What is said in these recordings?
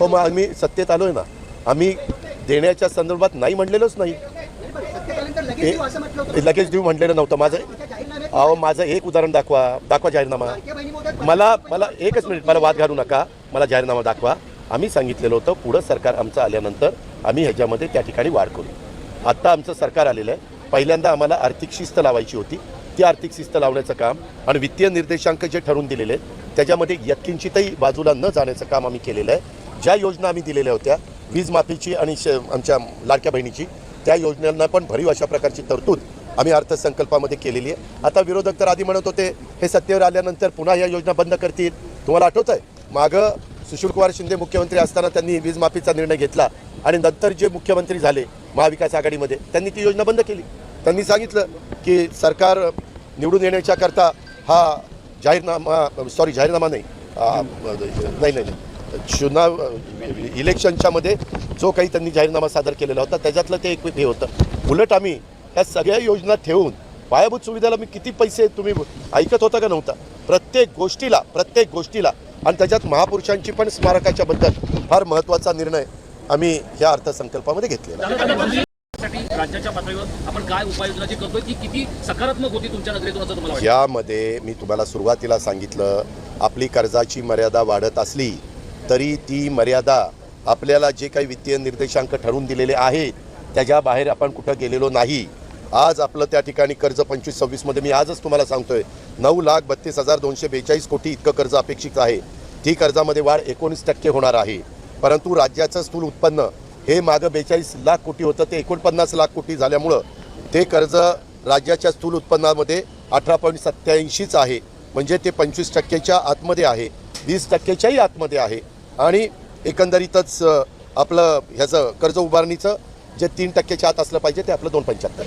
हो. मग आम्ही सत्तेत आलोय ना. आम्ही देण्याच्या संदर्भात नाही म्हणलेलोच नाही. लगेच देऊ म्हटलेलं नव्हतं माझं. अहो माझं एक उदाहरण दाखवा. दाखवा जाहीरनामा. मला मला एकच मिनिट मला वाद घालू नका. मला जाहीरनामा दाखवा. आम्ही सांगितलेलं होतं पुढं सरकार आमचं आल्यानंतर आम्ही ह्याच्यामध्ये त्या ठिकाणी वाढ करू. आत्ता आमचं सरकार आलेलं आहे. पहिल्यांदा आम्हाला आर्थिक शिस्त लावायची होती. ती आर्थिक शिस्त लावण्याचं काम आणि वित्तीय निर्देशांक जे ठरवून दिलेले आहेत त्याच्यामध्ये यत्किंचितही बाजूला न जाण्याचं काम आम्ही केलेलं आहे. ज्या योजना आम्ही दिलेल्या होत्या वीज माफीची आणि श- आमच्या लाडक्या बहिणीची त्या योजनांना पण भरीव अशा प्रकारची तरतूद आम्ही अर्थसंकल्पामध्ये केलेली आहे. आता विरोधक तर आधी म्हणत होते हे सत्तेवर आल्यानंतर पुन्हा या योजना बंद करतील. तुम्हाला आठवत आहे मागं सुशीलकुमार शिंदे मुख्यमंत्री असताना त्यांनी वीज माफीचा निर्णय घेतला आणि नंतर जे मुख्यमंत्री झाले महाविकास आघाडीमध्ये त्यांनी ती योजना बंद केली. त्यांनी सांगितलं की सरकार निवडून येण्याच्या करता हा जाहीरनामा सॉरी जाहीरनामा नाही. नाही नाही नाही. चुनाव इलेक्शनच्या मध्ये जो काही त्यांनी जाहीरनामा सादर केलेला होता त्याच्यातलं ते एक हे होतं. उलट आम्ही ह्या सगळ्या योजना ठेवून पायाभूत सुविधेला मी किती पैसे तुम्ही ऐकत होता का नव्हता? प्रत्येक गोष्टीला प्रत्येक गोष्टीला आणि त्याच्यात महापुरुषांची पण स्मारकाच्या बद्दल फार महत्त्वाचा निर्णय आम्ही या अर्थसंकल्पामध्ये घेतलेला आहे. राज्याच्या पातळीवर आपण काय उपाययोजना जी करतोय ती किती सकारात्मक होती तुमच्या नजरेतून असं तुम्हाला यामध्ये मी तुम्हाला सुरुवातीला सांगितलं आपली कर्जाची मर्यादा वाढत असली तरी ती मर्यादा आपल्याला जे काही वित्तीय निर्देशांक ठरवून दिलेले आहेत त्याच्या बाहेर आपण कुठं गेलेलो नाही. आज आपलं त्या ठिकाणी कर्ज पंचवीस सव्वीसमध्ये मी आजच तुम्हाला सांगतोय नऊ लाख बत्तीस हजार दोनशे बेचाळीस कोटी इतकं कर्ज अपेक्षित आहे. ती कर्जामध्ये वाढ एकोणीस टक्के होणार आहे. परंतु राज्याचं स्थूल उत्पन्न हे मागं बेचाळीस लाख कोटी होतं ते एकोणपन्नास लाख कोटी झाल्यामुळं ते कर्ज राज्याच्या स्थूल उत्पन्नामध्ये अठरा पॉईंट सत्याऐंशीच आहे. म्हणजे ते पंचवीस टक्क्याच्या आतमध्ये आहे. वीस टक्क्याच्याही आतमध्ये आहे. आणि एकंदरीतच आपलं ह्याचं कर्ज उभारणीचं जे तीन टक्क्याच्या आत असलं पाहिजे ते आपलं दोन पंच्याहत्तर.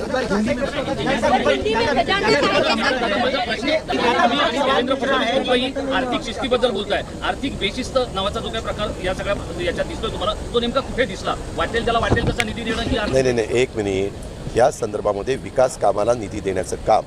आर्थिक शिस्तीबद्दल बोलताय. आर्थिक बेशिस्त नावाचा जो काही प्रकार या सगळ्या याच्यात दिसतोय तुम्हाला तो नेमका कुठे दिसला? वाटेल त्याला वाटेल तसा निधी देणं की आर्थिक नाही नाही नाही एक मिनिट. या संदर्भामध्ये विकास कामाला निधी देण्याचं काम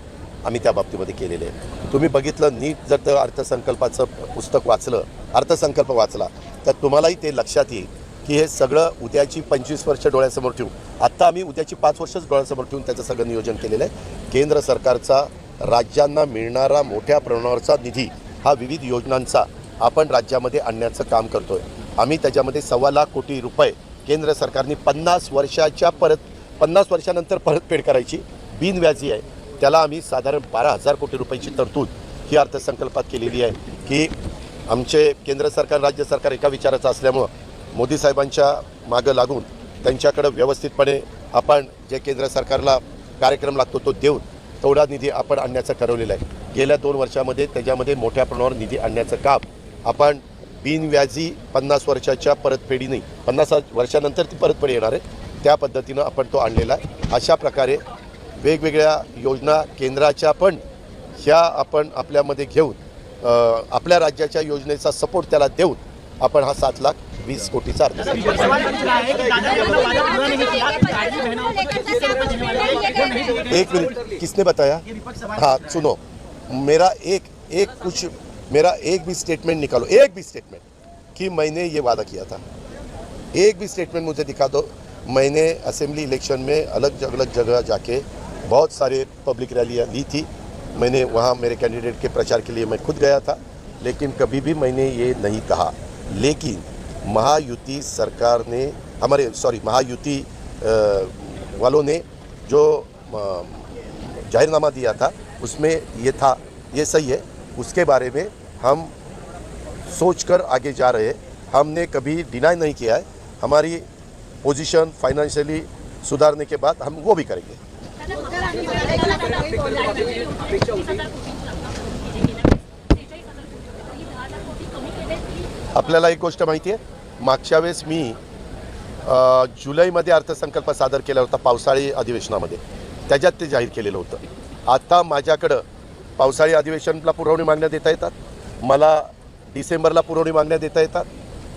आम्ही त्या बाबतीमध्ये केलेलं आहे. तुम्ही बघितलं नीट जर तर अर्थसंकल्पाचं पुस्तक वाचलं अर्थसंकल्प वाचला तर तुम्हालाही ते लक्षात येईल. की हे सगळं उद्याची पंचवीस वर्ष डोळ्यासमोर ठेवून आत्ता आम्ही उद्याची पाच वर्षच डोळ्यासमोर ठेवून त्याचं सगळं नियोजन केलेलं आहे. केंद्र सरकारचा राज्यांना मिळणारा मोठ्या प्रमाणावरचा निधी हा विविध योजनांचा आपण राज्यामध्ये आणण्याचं काम करतो आहे आम्ही त्याच्यामध्ये सव्वा लाख कोटी रुपये केंद्र सरकारने पन्नास वर्षाच्या परत पन्नास वर्षानंतर परतफेड करायची. बिनव्याजी आहे. त्याला आम्ही साधारण बारा हजार कोटी रुपयाची तरतूद ही अर्थसंकल्पात केलेली आहे की आमचे केंद्र सरकार राज्य सरकार एका विचाराचं असल्यामुळं मोदी साहेबांच्या मागं लागून त्यांच्याकडं व्यवस्थितपणे आपण जे केंद्र सरकारला कार्यक्रम लागतो तो देऊन तेवढा निधी आपण आणण्याचं ठरवलेलं आहे. गेल्या दोन वर्षामध्ये त्याच्यामध्ये मोठ्या प्रमाणावर निधी आणण्याचं काम आपण बिनव्याजी पन्नास वर्षाच्या परतफेडीने पन्नास वर्षानंतर ती परतफेड येणार आहे. त्या पद्धतीनं आपण तो आणलेला आहे. अशा प्रकारे वेगवेगळ्या योजना केंद्राच्या पण ह्या आपण आपल्यामध्ये घेऊन आपल्या राज्याच्या योजनेचा सपोर्ट त्याला देऊन आपण हा सात लाख वीस कोटीचा अर्थ एक मिनट, किसने बताया? हाँ सुनो. मेरा एक एक कुछ, मेरा एक भी स्टेटमेंट निकालो. एक भी स्टेटमेंट कि मैंने ये वादा किया था. एक भी स्टेटमेंट मुझे दिखा दो. मैंने असेंबली इलेक्शन में अलग अलग जगह जाके बहुत सारे पब्लिक रैलियाँ ली थी. मैंने वहाँ मेरे कैंडिडेट के प्रचार के लिए मैं खुद गया था. लेकिन कभी भी मैंने ये नहीं कहा. लेकिन महायुति सरकार ने, हमारे सॉरी महायुति वालों ने जो जाहिरनामा दिया था, उसमें ये था, ये सही है। उसके बारे में हम सोचकर आगे जा रहे हैं। हमने कभी डिनाई नहीं किया है। हमारी पोजीशन फाइनेंशियली सुधारने के बाद हम वो भी करेंगे। आपल्याला एक गोष्ट माहिती आहे? मागच्या वेळेस मी जुलैमध्ये अर्थसंकल्प सादर केला होता पावसाळी अधिवेशनामध्ये. त्याच्यात ते जाहीर केलेलं होतं. आता माझ्याकडं पावसाळी अधिवेशनला पुरवणी मागण्या देता येतात. मला डिसेंबरला पुरवणी मागण्या देता येतात.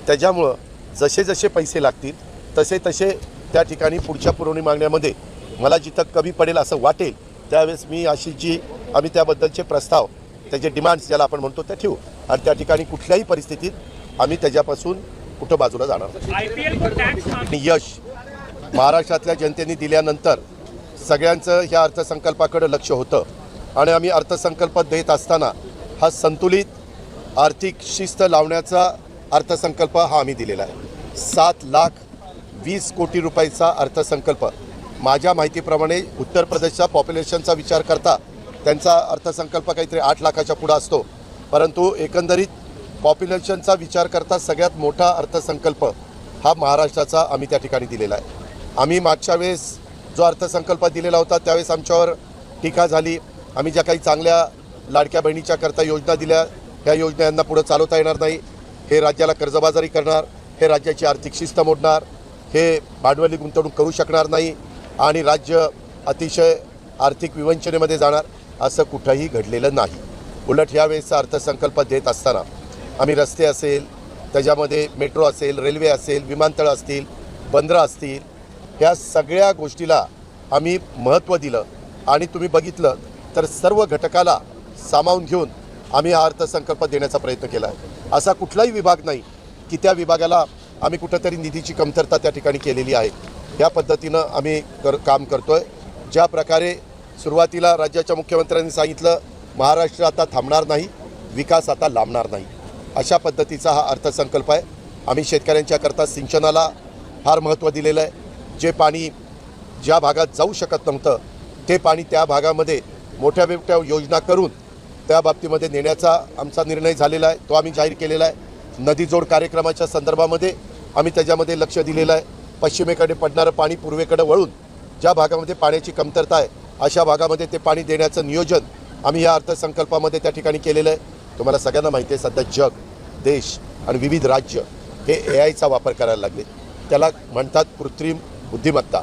त्याच्यामुळं जसे जसे पैसे लागतील तसे तसे त्या ठिकाणी पुढच्या पुरवणी मागण्यामध्ये मला जिथं कमी पडेल असं वाटेल त्यावेळेस मी अशी जी आम्ही त्याबद्दलचे प्रस्ताव त्याचे डिमांड्स ज्याला आपण म्हणतो त्या ठेवू. आणि त्या ठिकाणी कुठल्याही परिस्थितीत आम्ही त्याच्यापासून कुठं बाजूला जाणार यश महाराष्ट्रातल्या जनतेने दिल्यानंतर सगळ्यांचं ह्या अर्थसंकल्पाकडे लक्ष होतं. आणि आम्ही अर्थसंकल्प देत असताना हा संतुलित आर्थिक शिस्त लावण्याचा अर्थसंकल्प हा आम्ही दिलेला आहे. सात लाख वीस कोटी रुपयाचा अर्थसंकल्प. माझ्या माहितीप्रमाणे उत्तर प्रदेशच्या पॉप्युलेशनचा विचार करता त्यांचा अर्थसंकल्प काहीतरी आठ लाखाच्या पुढं असतो. परंतु एकंदरीत पॉप्युलेशनचा विचार करता सगळ्यात मोठा अर्थसंकल्प हा महाराष्ट्राचा आम्ही त्या ठिकाणी दिलेला आहे. आम्ही मागच्या वेळेस जो अर्थसंकल्प दिलेला होता त्यावेळेस आमच्यावर टीका झाली. आम्ही ज्या काही चांगल्या लाडक्या बहिणीच्या करता योजना दिल्या ह्या योजना यांना पुढं चालवता येणार नाही. हे राज्याला कर्जबाजारी करणार हे राज्याची आर्थिक शिस्त मोडणार हे भांडवली गुंतवणूक करू शकणार नाही आणि राज्य अतिशय आर्थिक विवंचनेमध्ये जाणार असं कुठंही घडलेलं नाही. उलट यावेळेचा अर्थसंकल्प देत असताना आम्ही रस्ते असेल त्याच्यामध्ये मेट्रो असेल रेल्वे असेल विमानतळ असतील बंदरं असतील ह्या सगळ्या गोष्टीला आम्ही महत्त्व दिलं आणि तुम्ही बघितलं तर सर्व घटकाला सामावून घेऊन आम्ही हा अर्थसंकल्प देण्याचा प्रयत्न केला आहे. असा कुठलाही विभाग नाही की त्या विभागाला आम्ही कुठंतरी निधीची कमतरता त्या ठिकाणी केलेली आहे. या पद्धतीनं आम्ही कर काम करतो आहे ज्या प्रकारे सुरुवातीला राज्याच्या मुख्यमंत्र्यांनी सांगितलं महाराष्ट्र आता थांबणार नाही विकास आता लांबणार नाही. अशा पद्धतीचा हा अर्थसंकल्प आहे. आम्ही शेतकऱ्यांच्याकरता सिंचनाला फार महत्त्व दिलेलं आहे. जे पाणी ज्या भागात जाऊ शकत नव्हतं ते पाणी त्या भागामध्ये मोठ्या मोठ्या योजना करून त्या बाबतीमध्ये नेण्याचा आमचा निर्णय झालेला आहे. तो आम्ही जाहीर केलेला आहे. नदीजोड कार्यक्रमाच्या संदर्भामध्ये आम्ही त्याच्यामध्ये लक्ष दिलेलं आहे. पश्चिमेकडे पडणारं पाणी पूर्वेकडे वळून ज्या भागामध्ये पाण्याची कमतरता आहे अशा भागामध्ये ते पाणी देण्याचं नियोजन आम्ही या अर्थसंकल्पामध्ये त्या ठिकाणी केलेलं आहे. तुम्हाला सगळ्यांना माहिती आहे सध्या जग देश आणि विविध राज्य हे ए आयचा वापर करायला लागले. त्याला म्हणतात कृत्रिम बुद्धिमत्ता.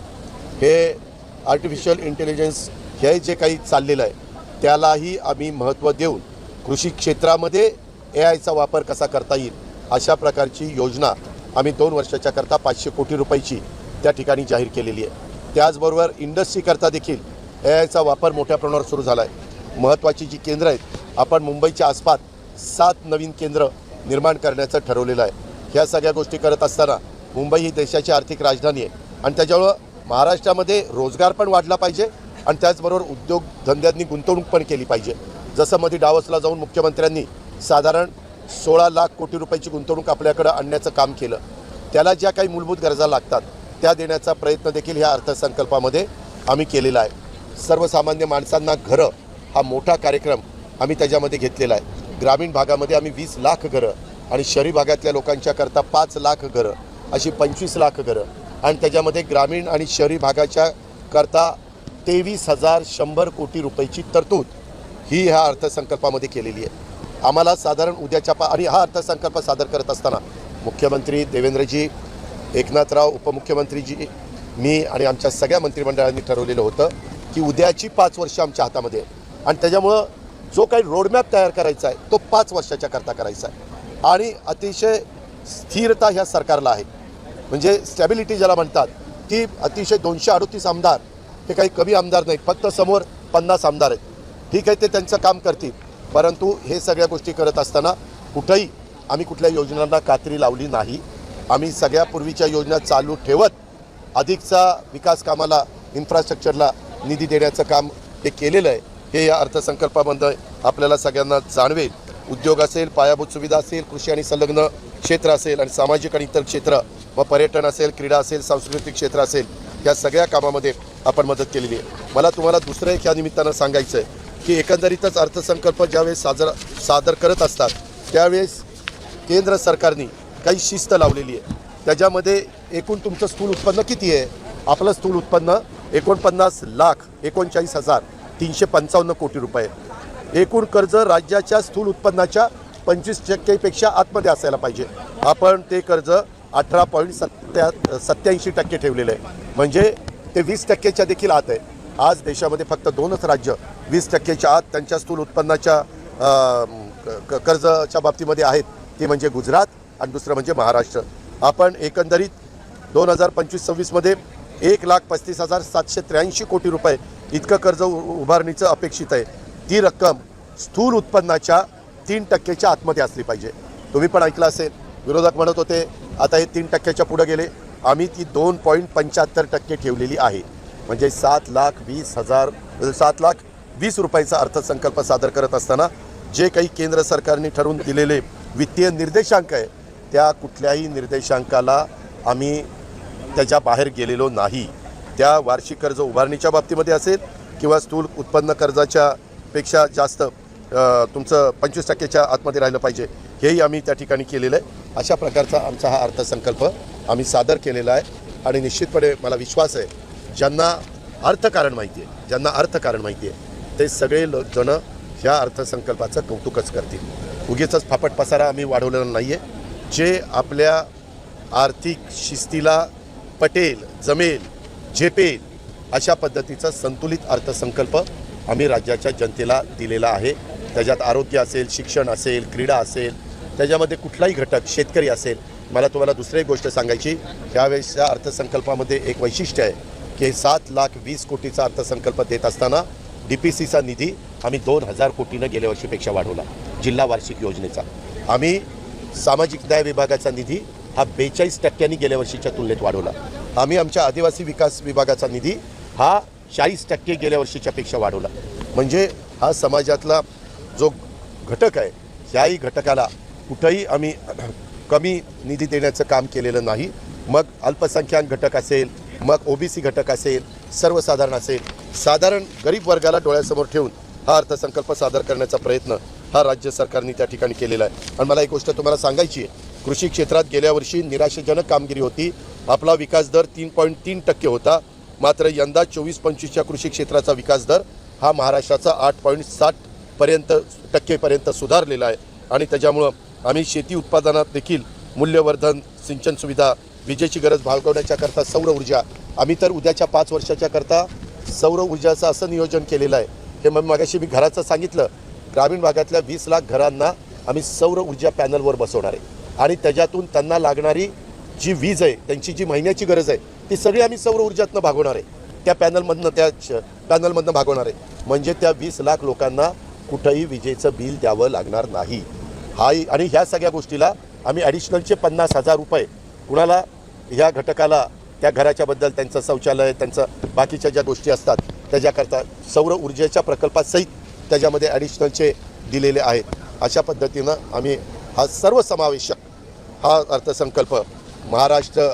हे आर्टिफिशियल इंटेलिजन्स हे जे काही चाललेलं आहे त्यालाही आम्ही महत्त्व देऊन कृषी क्षेत्रामध्ये ए आयचा वापर कसा करता येईल अशा प्रकारची योजना आम्ही दोन वर्षाच्या करता पाचशे कोटी रुपयाची त्या ठिकाणी जाहीर केलेली आहे. त्याचबरोबर इंडस्ट्रीकरता देखील ए आयचा वापर मोठ्या प्रमाणावर सुरू झाला आहे. महत्त्वाची जी केंद्र आहेत आपण मुंबईच्या आसपास सात नवीन केंद्र निर्माण करण्याचं ठरवलेलं आहे. ह्या सगळ्या गोष्टी करत असताना मुंबई ही देशाची आर्थिक राजधानी आहे. आणि त्याच्यामुळं महाराष्ट्रामध्ये रोजगार पण वाढला पाहिजे आणि त्याचबरोबर उद्योगधंद्यांनी गुंतवणूक पण केली पाहिजे. जसं मध्ये डावसला जाऊन मुख्यमंत्र्यांनी साधारण सोळा लाख कोटी रुपयाची गुंतवणूक आपल्याकडं आणण्याचं काम केलं. त्याला ज्या काही मूलभूत गरजा लागतात त्या देण्याचा प्रयत्न देखील ह्या अर्थसंकल्पामध्ये आम्ही केलेला आहे. सर्वसामान्य माणसांना घरं हा मोठा कार्यक्रम आम्ही त्याच्यामध्ये घेतलेला आहे. ग्रामीण भागामध्ये आम्ही वीस लाख घरं आणि शहरी भागातल्या लोकांच्या करता पाच लाख घरं अशी पंचवीस लाख घरं. आणि त्याच्यामध्ये ग्रामीण आणि शहरी भागाच्या करता तेवीस हजार शंभर कोटी रुपयाची तरतूद ही ह्या अर्थसंकल्पामध्ये केलेली आहे. आम्हाला साधारण उद्याच्या पा आणि हा अर्थसंकल्प सादर करत असताना मुख्यमंत्री देवेंद्रजी एकनाथराव उपमुख्यमंत्रीजी मी आणि आमच्या सगळ्या मंत्रिमंडळांनी ठरवलेलं होतं की उद्याची पाच वर्ष आमच्या हातामध्ये आहे आणि त्याच्यामुळं जो काही रोडमॅप तयार करायचा आहे तो पाच वर्षाच्या करता करायचा आहे. आणि अतिशय स्थिरता ह्या सरकारला आहे. म्हणजे स्टॅबिलिटी ज्याला म्हणतात ती अतिशय दोनशे अडतीस आमदार हे काही कमी आमदार नाहीत फक्त समोर पन्नास आमदार आहेत. ठीक आहे ते त्यांचं काम करतील. परंतु हे सगळ्या गोष्टी करत असताना कुठंही आम्ही कुठल्या योजनांना कात्री लावली नाही. आम्ही सगळ्या पूर्वीच्या योजना चालू ठेवत अधिकचा विकास कामाला इन्फ्रास्ट्रक्चरला निधी देण्याचं काम हे केलेलं आहे. हे या अर्थसंकल्पामध्ये आपल्याला सगळ्यांना जाणवेल. उद्योग असेल पायाभूत सुविधा असेल कृषी आणि संलग्न क्षेत्र असेल आणि सामाजिक आणि इतर क्षेत्र व पर्यटन असेल क्रीडा असेल सांस्कृतिक क्षेत्र असेल या सगळ्या कामामध्ये आपण मदत केलेली आहे. मला तुम्हाला दुसरं एक या निमित्तानं सांगायचं आहे की एकंदरीतच अर्थसंकल्प ज्यावेळेस साजर सादर करत असतात त्यावेळेस केंद्र सरकारने काही शिस्त लावलेली आहे. त्याच्यामध्ये एकूण तुमचं स्थूल उत्पन्न किती आहे? आपलं स्थूल उत्पन्न एकोणपन्नास लाख एकोणचाळीस हजार तीनशे पंचावन्न कोटी रुपये. एकूण कर्ज राज्याच्या स्थूल उत्पन्नाच्या पंचवीस टक्केपेक्षा आतमध्ये असायला पाहिजे. आपण ते कर्ज अठरा पॉईंट सत्या सत्याऐंशी टक्के ठेवलेलं आहे. म्हणजे ते वीस टक्केच्या देखील आत आहे. आज देशामध्ये फक्त दोनच राज्य वीस टक्केच्या आत त्यांच्या स्थूल उत्पन्नाच्या क- कर्जाच्या बाबतीमध्ये आहेत. ते म्हणजे गुजरात आणि दुसरं म्हणजे महाराष्ट्र. आपण एकंदरीत दोन हजार पंचवीस सव्वीसमध्ये एक लाख पस्तीस हजार सातशे त्र्याऐंशी कोटी रुपये इतकं कर्ज उ- उभारणीचं अपेक्षित आहे. ती रक्कम स्थूल उत्पन्नाच्या तीन टक्क्याच्या आतमध्ये असली पाहिजे. तुम्ही पण ऐकलं असेल विरोधक म्हणत होते आता हे तीन टक्क्याच्या पुढं गेले. आम्ही ती दोन पॉईंट पंच्याहत्तर टक्के ठेवलेली आहे. म्हणजे सात लाख वीस हजार सात लाख वीस रुपयाचा अर्थसंकल्प सादर करत असताना जे काही केंद्र सरकारने ठरवून दिलेले वित्तीय निर्देशांक आहे त्या कुठल्याही निर्देशांकाला आम्ही त्याच्या बाहेर गेलेलो नाही. त्या वार्षिक कर्ज उभारणीच्या बाबतीमध्ये असेल किंवा स्थूल उत्पन्न कर्जाच्या पेक्षा जास्त तुमचं पंचवीस टक्क्याच्या आतमध्ये राहिलं पाहिजे हेही आम्ही त्या ठिकाणी केलेलं आहे. अशा प्रकारचा आमचा हा अर्थसंकल्प आम्ही सादर केलेला आहे आणि निश्चितपणे मला विश्वास आहे ज्यांना अर्थकारण माहिती आहे ज्यांना अर्थकारण माहिती आहे ते सगळे लोक जण ह्या अर्थसंकल्पाचं कौतुकच करतील. उगीच फापट पसारा आम्ही वाढवलेला नाही आहे जे आपल्या आर्थिक शिस्तीला पटेल जमेल झेपेल अशा पद्धतीचा संतुलित अर्थसंकल्प आम्ही राज्याच्या जनतेला दिलेला आहे. त्याच्यात आरोग्य असेल शिक्षण असेल क्रीडा असेल त्याच्यामध्ये कुठलाही घटक शेतकरी असेल मला तुम्हाला दुसरी एक गोष्ट सांगायची. यावेळेसच्या अर्थसंकल्पामध्ये एक वैशिष्ट्य आहे की सात लाख वीस कोटीचा अर्थसंकल्प देत असताना डी पी सीचा निधी आम्ही दोन हजार कोटीनं गेल्या वर्षीपेक्षा वाढवला जिल्हा वार्षिक योजनेचा. आम्ही सामाजिक न्याय विभागाचा निधी हा बेचाळीस टक्क्यांनी गेल्या वर्षीच्या तुलनेत वाढवला. आम्ही आमच्या आदिवासी विकास विभागाचा निधी हा चाळीस टक्के गेल्या वर्षीच्यापेक्षा वाढवला. म्हणजे हा समाजातला जो घटक आहे ह्याही घटकाला कुठंही आम्ही कमी निधी देण्याचं काम केलेलं नाही. मग अल्पसंख्याक घटक असेल मग ओबीसी घटक असेल सर्वसाधारण असेल साधारण गरीब वर्गाला डोळ्यासमोर ठेवून हा अर्थसंकल्प सादर करण्याचा प्रयत्न हा राज्य सरकारने त्या ठिकाणी केलेला आहे. आणि मला एक गोष्ट तुम्हाला सांगायची आहे. कृषी क्षेत्रात गेल्या वर्षी निराशाजनक कामगिरी होती. आपला विकास दर तीन पॉईंट तीन टक्के होता. मात्र यंदा चोवीस पंचवीसच्या कृषी क्षेत्राचा विकास दर हा महाराष्ट्राचा आठ पॉईंट साठ पर्यंत टक्केपर्यंत सुधारलेला आहे. आणि त्याच्यामुळं आम्ही शेती उत्पादनात देखील मूल्यवर्धन सिंचन सुविधा विजेची गरज भागवण्याच्याकरता सौर ऊर्जा आम्ही तर उद्याच्या पाच वर्षाच्या करता सौर ऊर्जाचं असं नियोजन केलेलं आहे. हे मग मागाशी मी घराचं सांगितलं ग्रामीण भागातल्या वीस लाख घरांना आम्ही सौर ऊर्जा पॅनलवर बसवणार आहे. आणि त्याच्यातून त्यांना लागणारी जी वीज आहे त्यांची जी महिन्याची गरज आहे ती सगळी आम्ही सौर ऊर्जातनं भागवणार आहे. त्या पॅनलमधनं त्या पॅनलमधनं भागवणार आहे. म्हणजे त्या वीस लाख लोकांना कुठंही विजेचं बिल द्यावं लागणार नाही. हा आणि ह्या सगळ्या गोष्टीला आम्ही ॲडिशनलचे पन्नास हजार रुपये कुणाला ह्या घटकाला त्या घराच्याबद्दल त्यांचं शौचालय त्यांचं बाकीच्या ज्या गोष्टी असतात त्याच्याकरता सौर ऊर्जेच्या प्रकल्पासहित त्याच्यामध्ये ॲडिशनलचे दिलेले आहेत. अशा पद्धतीनं आम्ही हा सर्वसमावेशक हा अर्थसंकल्प महाराष्ट्र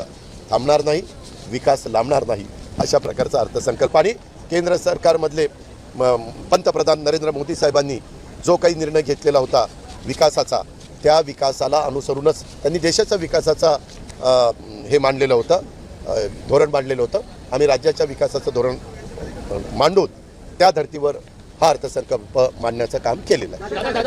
थांबणार नाही विकास लांबणार नाही अशा प्रकारचा अर्थसंकल्प. आणि केंद्र सरकारमधले म- पंतप्रधान नरेंद्र मोदी साहेबांनी जो काही निर्णय घेतलेला होता विकासाचा त्या विकासाला अनुसरूनच त्यांनी देशाच्या विकासाचा हे मांडलेलं होतं धोरण मांडलेलं होतं. आम्ही राज्याच्या विकासाचं धोरण मांडून त्या धर्तीवर हा अर्थसंकल्प मांडण्याचं काम केलेलं आहे.